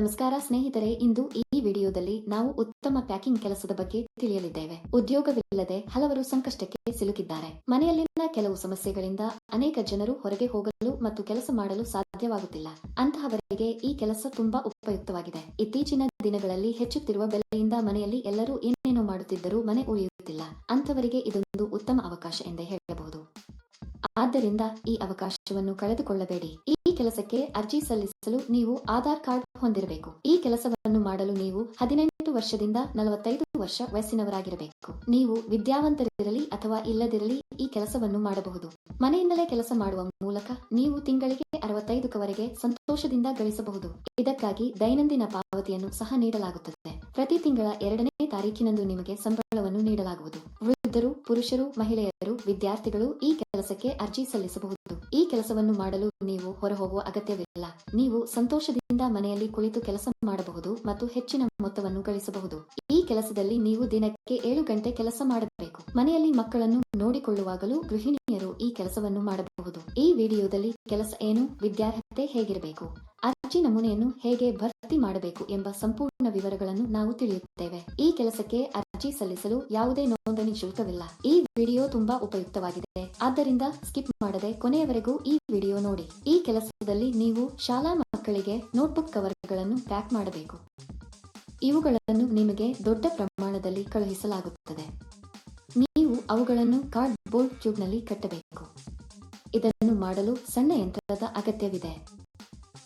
ನಮಸ್ಕಾರ ಸ್ನೇಹಿತರೆ, ಇಂದು ಈ ವಿಡಿಯೋದಲ್ಲಿ ನಾವು ಉತ್ತಮ ಪ್ಯಾಕಿಂಗ್ ಕೆಲಸದ ಬಗ್ಗೆ ತಿಳಿಯಲಿದ್ದೇವೆ. ಉದ್ಯೋಗವಿಲ್ಲದೆ ಹಲವರು ಸಂಕಷ್ಟಕ್ಕೆ ಸಿಲುಕಿದ್ದಾರೆ. ಮನೆಯಲ್ಲಿನ ಕೆಲವು ಸಮಸ್ಯೆಗಳಿಂದ ಅನೇಕ ಜನರು ಹೊರಗೆ ಹೋಗಲು ಮತ್ತು ಕೆಲಸ ಮಾಡಲು ಸಾಧ್ಯವಾಗುತ್ತಿಲ್ಲ. ಅಂತಹವರಿಗೆ ಈ ಕೆಲಸ ತುಂಬಾ ಉಪಯುಕ್ತವಾಗಿದೆ. ಇತ್ತೀಚಿನ ದಿನಗಳಲ್ಲಿ ಹೆಚ್ಚುತ್ತಿರುವ ಬೆಲೆಯಿಂದ ಮನೆಯಲ್ಲಿ ಎಲ್ಲರೂ ಏನೇನೋ ಮಾಡುತ್ತಿದ್ದರೂ ಮನೆ ಉಳಿಯುತ್ತಿಲ್ಲ. ಅಂತವರಿಗೆ ಇದೊಂದು ಉತ್ತಮ ಅವಕಾಶ ಎಂದೇ ಹೇಳಬಹುದು. ಆದ್ದರಿಂದ ಈ ಅವಕಾಶವನ್ನು ಕಳೆದುಕೊಳ್ಳಬೇಡಿ. ಈ ಕೆಲಸಕ್ಕೆ ಅರ್ಜಿ ಸಲ್ಲಿಸಲು ನೀವು ಆಧಾರ್ ಕಾರ್ಡ್ ಹೊಂದಿರಬೇಕು. ಈ ಕೆಲಸವನ್ನು ಮಾಡಲು ನೀವು ಹದಿನೆಂಟು ವರ್ಷದಿಂದ ನಲವತ್ತೈದು ವರ್ಷ ವಯಸ್ಸಿನವರಾಗಿರಬೇಕು. ನೀವು ವಿದ್ಯಾವಂತರಿರಲಿ ಅಥವಾ ಇಲ್ಲದಿರಲಿ ಈ ಕೆಲಸವನ್ನು ಮಾಡಬಹುದು. ಮನೆಯಿಂದಲೇ ಕೆಲಸ ಮಾಡುವ ಮೂಲಕ ನೀವು ತಿಂಗಳಿಗೆ ಅರವತ್ತೈದಕ್ಕವರೆಗೆ ಸಂತೋಷದಿಂದ ಗಳಿಸಬಹುದು ಇದಕ್ಕಾಗಿ ದೈನಂದಿನ ಪಾವತಿಯನ್ನು ಸಹ ನೀಡಲಾಗುತ್ತದೆ. ಪ್ರತಿ ತಿಂಗಳ ಎರಡನೇ ತಾರೀಕಿನಂದು ನಿಮಗೆ ಸಂಬಳವನ್ನು ನೀಡಲಾಗುವುದು. ವೃದ್ಧರು, ಪುರುಷರು, ಮಹಿಳೆಯರು, ವಿದ್ಯಾರ್ಥಿಗಳು ಈ ಕೆಲಸಕ್ಕೆ ಅರ್ಜಿ ಸಲ್ಲಿಸಬಹುದು. ಈ ಕೆಲಸವನ್ನು ಮಾಡಲು ನೀವು ಹೊರಹೋಗುವ ಅಗತ್ಯವಿಲ್ಲ. ನೀವು ಸಂತೋಷದಿಂದ ಮನೆಯಲ್ಲಿ ಕುಳಿತು ಕೆಲಸ ಮಾಡಬಹುದು ಮತ್ತು ಹೆಚ್ಚಿನ ಮೊತ್ತವನ್ನು ಗಳಿಸಬಹುದು. ಈ ಕೆಲಸದಲ್ಲಿ ನೀವು ದಿನಕ್ಕೆ ಏಳು ಗಂಟೆ ಕೆಲಸ ಮಾಡಬೇಕು. ಮನೆಯಲ್ಲಿ ಮಕ್ಕಳನ್ನು ನೋಡಿಕೊಳ್ಳುವಾಗಲೂ ಗೃಹಿಣಿಯರು ಈ ಕೆಲಸವನ್ನು ಮಾಡಬಹುದು. ಈ ವಿಡಿಯೋದಲ್ಲಿ ಕೆಲಸ ಏನು, ವಿದ್ಯಾರ್ಹತೆ ಹೇಗಿರಬೇಕು? ಅರ್ಜಿ ನಮೂನೆಯನ್ನು ಹೇಗೆ ಭರ್ತಿ ಮಾಡಬೇಕು ಎಂಬ ಸಂಪೂರ್ಣ ವಿವರಗಳನ್ನು ನಾವು ತಿಳಿಯುತ್ತೇವೆ. ಈ ಕೆಲಸಕ್ಕೆ ಅರ್ಜಿ ಸಲ್ಲಿಸಲು ಯಾವುದೇ ನೋಂದಣಿ ಶುಲ್ಕವಿಲ್ಲ. ಈ ವಿಡಿಯೋ ತುಂಬಾ ಉಪಯುಕ್ತವಾಗಿದೆ. ಆದ್ದರಿಂದ ಸ್ಕಿಪ್ ಮಾಡದೆ ಕೊನೆಯವರೆಗೂ ಈ ವಿಡಿಯೋ ನೋಡಿ. ಈ ಕೆಲಸದಲ್ಲಿ ನೀವು ಶಾಲಾ ಮಕ್ಕಳಿಗೆ ನೋಟ್ಬುಕ್ ಕವರ್ಗಳನ್ನು ಪ್ಯಾಕ್ ಮಾಡಬೇಕು. ಇವುಗಳನ್ನು ನಿಮಗೆ ದೊಡ್ಡ ಪ್ರಮಾಣದಲ್ಲಿ ಕಳುಹಿಸಲಾಗುತ್ತದೆ. ನೀವು ಅವುಗಳನ್ನು ಕಾರ್ಡ್ ಬೋರ್ಡ್ ಟ್ಯೂಬ್ನಲ್ಲಿ ಕಟ್ಟಬೇಕು. ಇದನ್ನು ಮಾಡಲು ಸಣ್ಣ ಯಂತ್ರದ ಅಗತ್ಯವಿದೆ.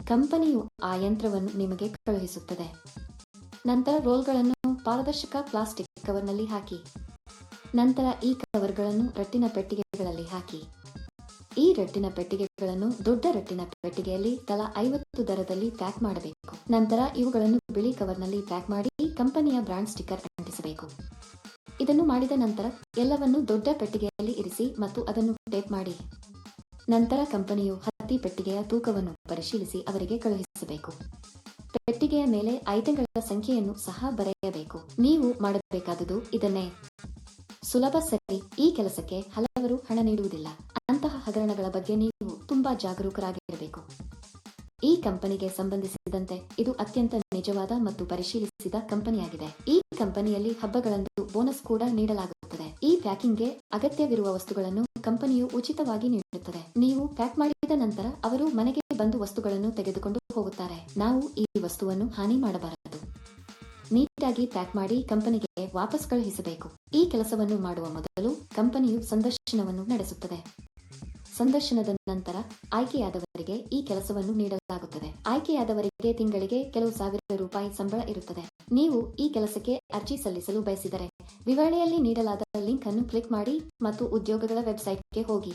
ಕಂಪನಿಯು ಆ ಯಂತ್ರವನ್ನು ನಿಮಗೆ ಕಳುಹಿಸುತ್ತದೆ. ನಂತರ ರೋಲ್ಗಳನ್ನು ಪಾರದರ್ಶಕ ಪ್ಲಾಸ್ಟಿಕ್ ಕವರ್ನಲ್ಲಿ ಹಾಕಿ. ನಂತರ ಈ ಕವರ್ಗಳನ್ನು ರಟ್ಟಿನ ಪೆಟ್ಟಿಗೆಗಳಲ್ಲಿ ಹಾಕಿ. ಈ ರಟ್ಟಿನ ಪೆಟ್ಟಿಗೆಗಳನ್ನು ದೊಡ್ಡ ರಟ್ಟಿನ ಪೆಟ್ಟಿಗೆಯಲ್ಲಿ ತಲಾ ಐವತ್ತು ದರದಲ್ಲಿ ಪ್ಯಾಕ್ ಮಾಡಬೇಕು. ನಂತರ ಇವುಗಳನ್ನು ಬಿಳಿ ಕವರ್ನಲ್ಲಿ ಪ್ಯಾಕ್ ಮಾಡಿ ಕಂಪನಿಯ ಬ್ರಾಂಡ್ ಸ್ಟಿಕ್ಕರ್ ಅಂಟಿಸಬೇಕು. ಇದನ್ನು ಮಾಡಿದ ನಂತರ ಎಲ್ಲವನ್ನು ದೊಡ್ಡ ಪೆಟ್ಟಿಗೆಯಲ್ಲಿ ಇರಿಸಿ ಮತ್ತು ಅದನ್ನು ಟೇಪ್ ಮಾಡಿ. ನಂತರ ಕಂಪನಿಯು ಹತ್ತಿ ಪೆಟ್ಟಿಗೆಯ ತೂಕವನ್ನು ಪರಿಶೀಲಿಸಿ ಅವರಿಗೆ ಕಳುಹಿಸಬೇಕು. ಪೆಟ್ಟಿಗೆಯ ಮೇಲೆ ಐಟಂಗಳ ಸಂಖ್ಯೆಯನ್ನು ಸಹ ಬರೆಯಬೇಕು. ನೀವು ಮಾಡಬೇಕಾದುದು ಇದನ್ನೇ. ಸುಲಭ ಸರಿ, ಈ ಕೆಲಸಕ್ಕೆ ಹಲವರು ಹಣ ನೀಡುವುದಿಲ್ಲ. ಅಂತಹ ಹಗರಣಗಳ ಬಗ್ಗೆ ನೀವು ತುಂಬಾ ಜಾಗರೂಕರಾಗಿರಬೇಕು. ಈ ಕಂಪನಿಗೆ ಸಂಬಂಧಿಸಿದಂತೆ ಇದು ಅತ್ಯಂತ ನಿಜವಾದ ಮತ್ತು ಪರಿಶೀಲಿಸಿದ ಕಂಪನಿಯಾಗಿದೆ. ಈ ಕಂಪನಿಯಲ್ಲಿ ಹಬ್ಬಗಳಂದು ಬೋನಸ್ ಕೂಡ ನೀಡಲಾಗುತ್ತದೆ. ಈ ಪ್ಯಾಕಿಂಗ್ಗೆ ಅಗತ್ಯವಿರುವ ವಸ್ತುಗಳನ್ನು ಕಂಪನಿಯು ಉಚಿತವಾಗಿ ನೀಡುತ್ತದೆ. ನೀವು ಪ್ಯಾಕ್ ಮಾಡಿದ ನಂತರ ಅವರು ಮನೆಗೆ ಬಂದು ವಸ್ತುಗಳನ್ನು ತೆಗೆದುಕೊಂಡು ಹೋಗುತ್ತಾರೆ. ನಾವು ಈ ವಸ್ತುವನ್ನು ಹಾನಿ ಮಾಡಬಾರದು. ನೀಟಾಗಿ ಪ್ಯಾಕ್ ಮಾಡಿ ಕಂಪನಿಗೆ ವಾಪಸ್ ಕಳುಹಿಸಬೇಕು. ಈ ಕೆಲಸವನ್ನು ಮಾಡುವ ಮೊದಲು ಕಂಪನಿಯು ಸಂದರ್ಶನವನ್ನು ನಡೆಸುತ್ತದೆ. ಸಂದರ್ಶನದ ನಂತರ ಆಯ್ಕೆಯಾದವರಿಗೆ ಈ ಕೆಲಸವನ್ನು ನೀಡಲಾಗುತ್ತದೆ. ಆಯ್ಕೆಯಾದವರಿಗೆ ತಿಂಗಳಿಗೆ ಕೆಲವು ಸಾವಿರ ರೂಪಾಯಿ ಸಂಬಳ ಇರುತ್ತದೆ. ನೀವು ಈ ಕೆಲಸಕ್ಕೆ ಅರ್ಜಿ ಸಲ್ಲಿಸಲು ಬಯಸಿದರೆ ವಿವರಣೆಯಲ್ಲಿ ನೀಡಲಾದ ಲಿಂಕ್ ಅನ್ನು ಕ್ಲಿಕ್ ಮಾಡಿ ಮತ್ತು ಉದ್ಯೋಗಗಳ ವೆಬ್ಸೈಟ್ಗೆ ಹೋಗಿ.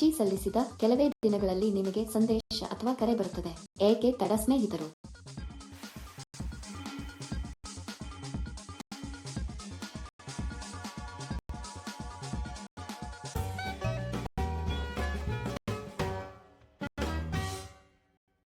ಅರ್ಜಿ ಸಲ್ಲಿಸಿದ ಕೆಲವೇ ದಿನಗಳಲ್ಲಿ ನಿಮಗೆ ಸಂದೇಶ ಅಥವಾ ಕರೆ ಬರುತ್ತದೆ. ಏಕೆ ತಡ ಸ್ನೇಹಿತರು?